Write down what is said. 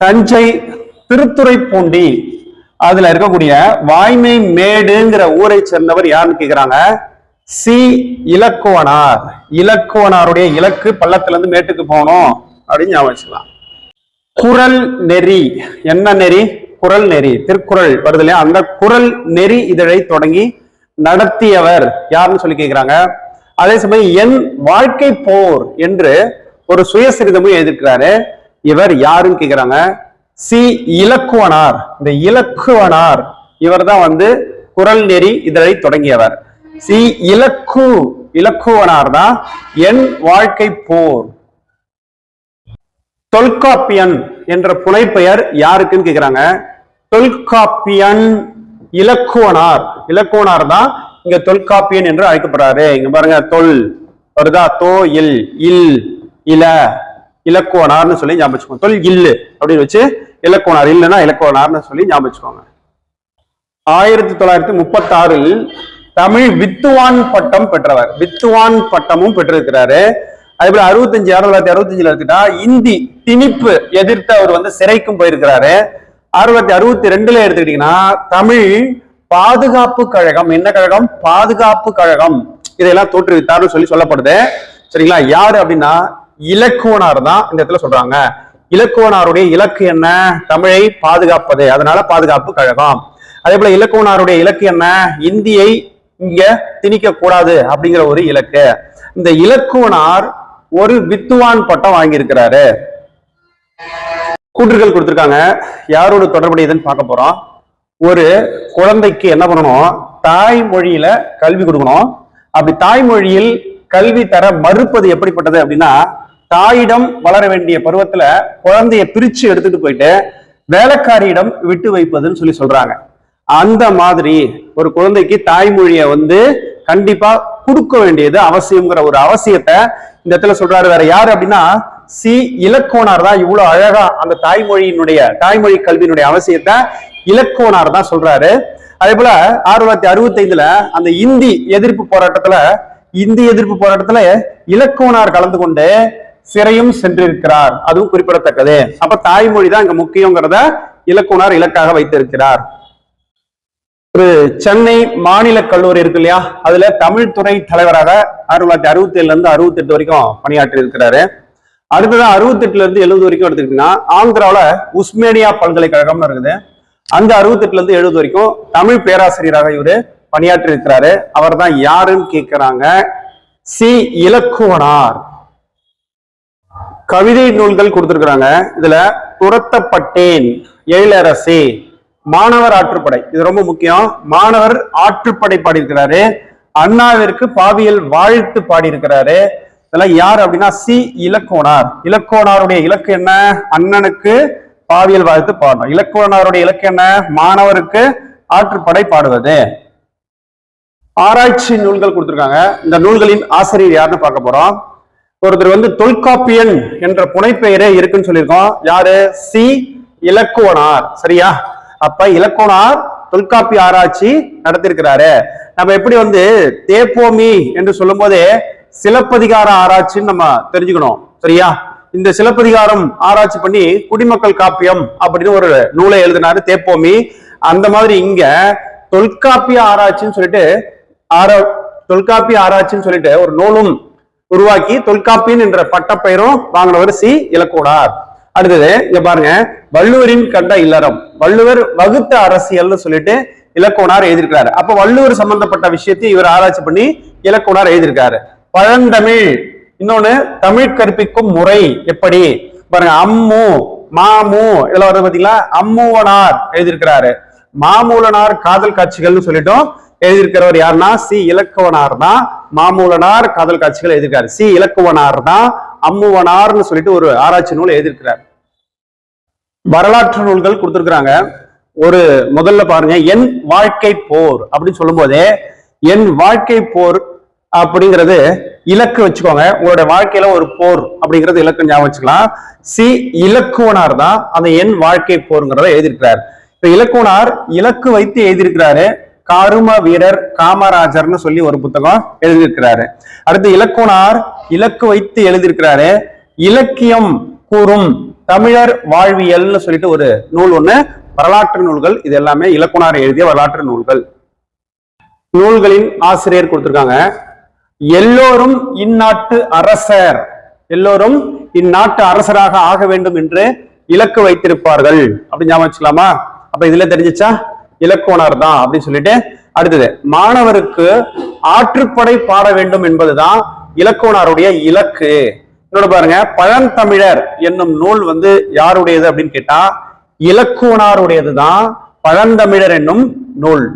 தஞ்சை திருத்துறைப்பூண்டி அதுல இருக்கக்கூடிய வாய்மை மேடுங்கிற ஊரை சேர்ந்தவர் யாருன்னு கேக்குறாங்க? சி. இலக்குவனார். இலக்குவனாருடைய இலக்கு பள்ளத்துல இருந்து மேட்டுக்கு போகணும் அப்படின்னு ஞாபகம் வச்சுக்கலாம். குரல் நெறி. என்ன நெறி? குரல் நெறி. திருக்குறள் வருது இல்லையா? அந்த குரல் நெறி இதழை தொடங்கி நடத்தியவர் யாருன்னு சொல்லி கேக்குறாங்க? அதே சமயம் என் வாழ்க்கை போர் என்று ஒரு சுயசரிதமும் எழுதியிருக்கிறாரு. இவர் யாருன்னு கேக்குறாங்க? சி. இலக்குவனார். இந்த இலக்குவனார் இவர் தான் வந்து குரல் நெறி இதழை தொடங்கியவர். சி. இலக்கு இலக்குவனார் தான் என் வாழ்க்கை போர். தொல்காப்பியன் என்ற புனைப்பெயர் யாருக்குன்னு கேக்குறாங்க? தொல்காப்பியன் இலக்குவனார். இலக்குவனார் தான் இங்க தொல்காப்பியன் என்று அழைக்கப்படுறாரு. இங்க பாருங்க தொல். வருதா? தோ இல். இல் இல. இலக்கோனார்னு சொல்லி ஞாபகம் வச்சுக்கோங்க. தொல் இல்லு அப்படின்னு வச்சு இலக்கோனார் இல்லைன்னா இலக்கோனார்னு சொல்லி ஞாபகம் வச்சுக்கோங்க. ஆயிரத்தி தொள்ளாயிரத்தி முப்பத்தி ஆறில் தமிழ் வித்துவான் பட்டம் பெற்றவர். வித்துவான் பட்டமும் பெற்றிருக்கிறாரு. அதே போல அறுபத்தஞ்சு ஆயிரத்தி தொள்ளாயிரத்தி அறுபத்தஞ்சுல எடுத்துட்டா இந்தி திணிப்பு எதிர்த்து அவர் வந்து சிறைக்கும் போயிருக்கிறாரு. ஆயிரத்தி அறுபத்தி ரெண்டுல எடுத்துக்கிட்டீங்கன்னா தமிழ் பாதுகாப்பு கழகம். என்ன கழகம்? பாதுகாப்பு கழகம். இதையெல்லாம் தோற்றுவித்தார்னு சொல்லி சொல்லப்படுது. சரிங்களா? யாரு அப்படின்னா இலக்குவனார் தான் இந்த இடத்துல சொல்றாங்க. இலக்குவனாருடைய இலக்கு என்ன? தமிழை பாதுகாப்பது. அதனால பாதுகாப்பு கழகம். அதே போல இலக்குவனாருடைய இலக்கு என்ன? இந்தியை இங்க திணிக்க கூடாது அப்படிங்கிற ஒரு இலக்கு. இந்த இலக்குவனார் ஒரு வித்துவான் பட்டம் வாங்கியிருக்கிறாரு. கூற்றுகள் கொடுத்திருக்காங்க. யாரோட தொடர்புடையதுன்னு பார்க்க போறோம். ஒரு குழந்தைக்கு என்ன பண்ணணும்? தாய்மொழியில கல்வி கொடுக்கணும். அப்படி தாய்மொழியில் கல்வி தர மறுப்பது எப்படிப்பட்டது அப்படின்னா தாயிடம் வளர வேண்டிய பருவத்துல குழந்தைய பிரிச்சு எடுத்துட்டு போயிட்டு வேலைக்காரியிடம் விட்டு வைப்பதுன்னு சொல்லி சொல்றாங்க. அந்த மாதிரி ஒரு குழந்தைக்கு தாய்மொழியை வந்து கண்டிப்பா கொடுக்க வேண்டியது அவசியம்ங்கிற ஒரு அவசியத்தை இந்த இடத்துல சொல்றாரு. வேற யாரு அப்படின்னா சி இலக்கோனார் தான் இவ்வளவு அழகா அந்த தாய்மொழியினுடைய தாய்மொழி கல்வியினுடைய அவசியத்தை இலக்கோனார் தான் சொல்றாரு. அதே போல ஆயிரத்தி தொள்ளாயிரத்தி அறுபத்தி ஐந்துல அந்த இந்தி எதிர்ப்பு போராட்டத்துல இந்தி எதிர்ப்பு போராட்டத்துல இலக்குவனார் கலந்து கொண்டு சிறையும் சென்றிருக்கிறார். அதுவும் குறிப்பிடத்தக்கது. அப்ப தாய்மொழி தான் இங்க முக்கியங்கிறத இலக்குனார் இலக்காக வைத்திருக்கிறார். ஒரு சென்னை மாநில கல்லூரி இருக்கு இல்லையா? அதுல தமிழ் துறை தலைவராக ஆயிரத்தி தொள்ளாயிரத்தி அறுபத்தி ஏழுல இருந்து அறுபத்தி எட்டு வரைக்கும் பணியாற்றி இருக்கிறாரு அடுத்ததான் அறுபத்தி எட்டுல இருந்து எழுபது வரைக்கும் எடுத்துக்கிட்டீங்கன்னா ஆந்திராவில உஸ்மேனியா பல்கலைக்கழகம்னு இருக்குது. அந்த அறுபத்தி எட்டுல இருந்து எழுபது வரைக்கும் தமிழ் பேராசிரியராக இவரு பணியாற்றி இருக்கிறாரு அவர் தான் யாருன்னு கேட்கிறாங்க. சி. இலக்குவனார். கவிதை நூல்கள் கொடுத்துருக்குறாங்க. இதுல துரத்தப்பட்டேன் எழிலரசி மாணவர் ஆற்றுப்படை. இது ரொம்ப முக்கியம். மாணவர் ஆற்றுப்படை பாடியிருக்கிறாரு. அண்ணாவிற்கு பாவியல் வாழ்த்து பாடியிருக்கிறாரு. இதெல்லாம் யார் அப்படின்னா சி. இலக்கோனார் இலக்கோனாருடைய இலக்கு என்ன? அண்ணனுக்கு பாவியல் வாழ்த்து பாடணும். இலக்கோனாருடைய இலக்கு என்ன? மாணவருக்கு ஆற்றுப்படை பாடுவது. ஆராய்ச்சி நூல்கள் கொடுத்துருக்காங்க. இந்த நூல்களின் ஆசிரியர் யாருன்னு பார்க்க போறோம். ஒருத்தர் வந்து தொல்காப்பியன் என்ற புனைப்பெயரே இருக்குன்னு சொல்லியிருக்கோம். யாரு? சி. இலக்குவனார். சரியா? அப்ப இலக்குவனார் தொல்காப்பிய ஆராய்ச்சி நடத்திருக்கிறாரு நம்ம எப்படி வந்து தேப்போமி என்று சொல்லும் போதே சிலப்பதிகார ஆராய்ச்சின்னு நம்ம தெரிஞ்சுக்கணும். சரியா? இந்த சிலப்பதிகாரம் ஆராய்ச்சி பண்ணி குடிமக்கள் காப்பியம் அப்படின்னு ஒரு நூலை எழுதினாரு தேப்போமி. அந்த மாதிரி இங்க தொல்காப்பிய ஆராய்ச்சின்னு சொல்லிட்டு ஆரா தொல்காப்பி ஆராய்ச்சின்னு சொல்லிட்டு ஒரு நூலும் உருவாக்கி தொல்காப்பியன் என்ற பட்டப்பெயரும் வாங்கினவர் சி. இலக்கூடார் அடுத்தது இங்க பாருங்க வள்ளுவரின் கண்ட இல்லறம். வள்ளுவர் வகுத்த அரசியல்னு சொல்லிட்டு இலக்கோனார் எழுதியிருக்காரு அப்ப வள்ளுவர் சம்பந்தப்பட்ட விஷயத்தை இவர் ஆராய்ச்சி பண்ணி இலக்கோனார் எழுதியிருக்காரு. பழந்தமிழ். இன்னொன்னு தமிழ் கற்பிக்கும் முறை எப்படி? பாருங்க அம்மு மாமு இதெல்லாம் வருது பாத்தீங்களா? அம்முவனார் எழுதியிருக்கிறாரு. மாமூலனார் காதல் காட்சிகள்னு சொல்லிட்டோம் எழுதியிருக்கிறவர் யாருன்னா? சி. இலக்குவனார் தான் மாமூலனார் காதல் காட்சிகள் எழுதியிருக்காரு. சி. இலக்குவனார் தான் அம்முவனார்னு சொல்லிட்டு ஒரு ஆராய்ச்சி நூல் எழுதியிருக்கிறார். வரலாற்று நூல்கள் கொடுத்துருக்குறாங்க. ஒரு முதல்ல பாருங்க. என் வாழ்க்கை போர் அப்படின்னு சொல்லும் போதே என் வாழ்க்கை போர் அப்படிங்கிறது இலக்கு வச்சுக்கோங்க. உங்களோட வாழ்க்கையில ஒரு போர் அப்படிங்கிறது இலக்கு ஞாபகம் வச்சுக்கலாம். சி. இலக்குவனார் தான் அந்த என் வாழ்க்கை போருங்கிறத எழுதியிருக்கிறார். இப்ப இலக்குவனார் இலக்கு வைத்து எழுதியிருக்கிறாரு. கரும வீரர் காமராஜர்னு சொல்லி ஒரு புத்தகம் எழுதியிருக்கிறாரு. அடுத்து இலக்குனார் இலக்கு வைத்து எழுதியிருக்கிறாரு. இலக்கியம் கூறும் தமிழர் வாழ்வியல்னு சொல்லிட்டு ஒரு நூல் ஒண்ணு வரலாற்று நூல்கள் இது எல்லாமே இலக்குனார் எழுதிய வரலாற்று நூல்கள். நூல்களின் ஆசிரியர் கொடுத்திருக்காங்க. எல்லோரும் இந்நாட்டு அரசர். எல்லோரும் இந்நாட்டு அரசராக ஆக வேண்டும் என்று இலக்கு வைத்திருப்பார்கள். அப்படின்னு ஞாபகம் வச்சுக்கலாமா? அப்ப இதுல தெரிஞ்சிச்சா? இலக்கோணர் தான் அப்படின்னு சொல்லிட்டு அடுத்தது மாணவருக்கு ஆற்றுப்படை பாட வேண்டும் என்பதுதான் இலக்கோணாருடைய இலக்கு. என்னோட பாருங்க பழந்தமிழர் என்னும் நூல் வந்து யாருடையது அப்படின்னு கேட்டா இலக்கோணாருடையது தான் பழந்தமிழர் என்னும் நூல்.